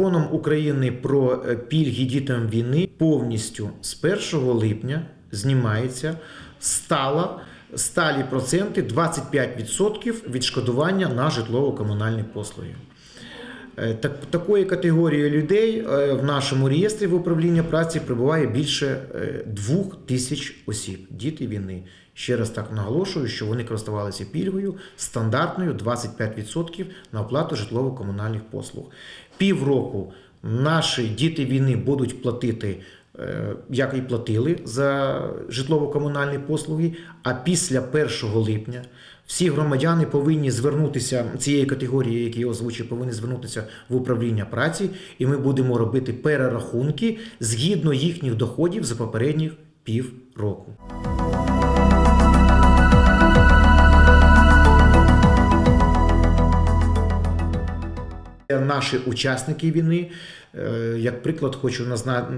Законом України про е, пільги дітям війни повністю з 1 липня знімається стала сталі проценти 25% відшкодування на житлово-комунальні послуги. Е, Так, такої категорії людей е, в нашому реєстрі в управління праці прибуває більше е, двох тисяч осіб, діти війни. Ще раз так наголошую, що вони користувалися пільгою стандартною 25% на оплату житлово-комунальних послуг. Півроку наші діти війни будуть платити. Е, Як і платили за житлово-комунальні послуги, а після 1 липня всі громадяни повинні звернутися цієї категорії, які я озвучив, повинні звернутися в управління праці, і ми будемо робити перерахунки згідно їхніх доходів за попередніх пів Наші учасники війни, е, як приклад, хочу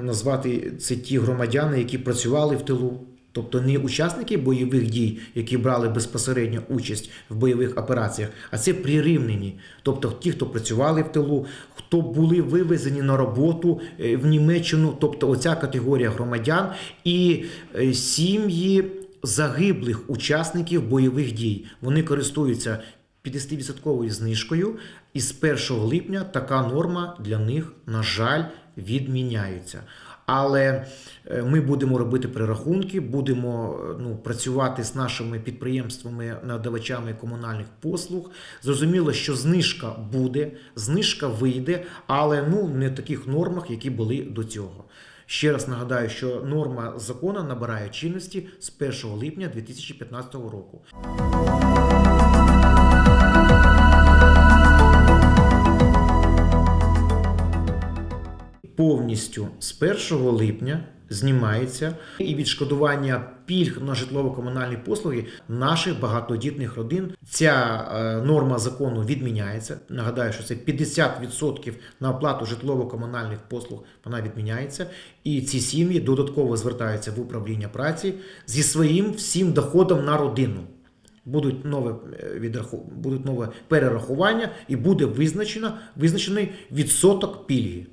назвати це ті громадяни, які працювали в тилу. Тобто не учасники бойових дій, які брали безпосередньо участь в бойових операціях, а це прирівнені. Тобто ті, хто працювали в тилу, хто були вивезені на роботу е, в Німеччину, тобто оця категорія громадян і е, сім'ї загиблих учасників бойових дій. Вони користуються 50% знижкою, і з 1 липня така норма для них, на жаль, відміняється. Але е, ми будемо робити перерахунки, будемо е, ну, працювати з нашими підприємствами, надавачами комунальних послуг. Зрозуміло, що знижка буде, знижка вийде, але ну не в таких нормах, які були до цього. Ще раз нагадаю, що норма закону набирає чинності з 1 липня 2015 року. Повністю з 1 липня знімається і відшкодування пільг на житлово-комунальні послуги наших багатодітних родин. Ця е, норма закону відміняється. Нагадаю, що це 50% на оплату житлово-комунальних послуг. Вона відміняється, і ці сім'ї додатково звертаються в управління праці зі своїм всім доходом на родину. Будуть нове е, відраху... будуть нове перерахування і буде визначено визначений відсоток пільги.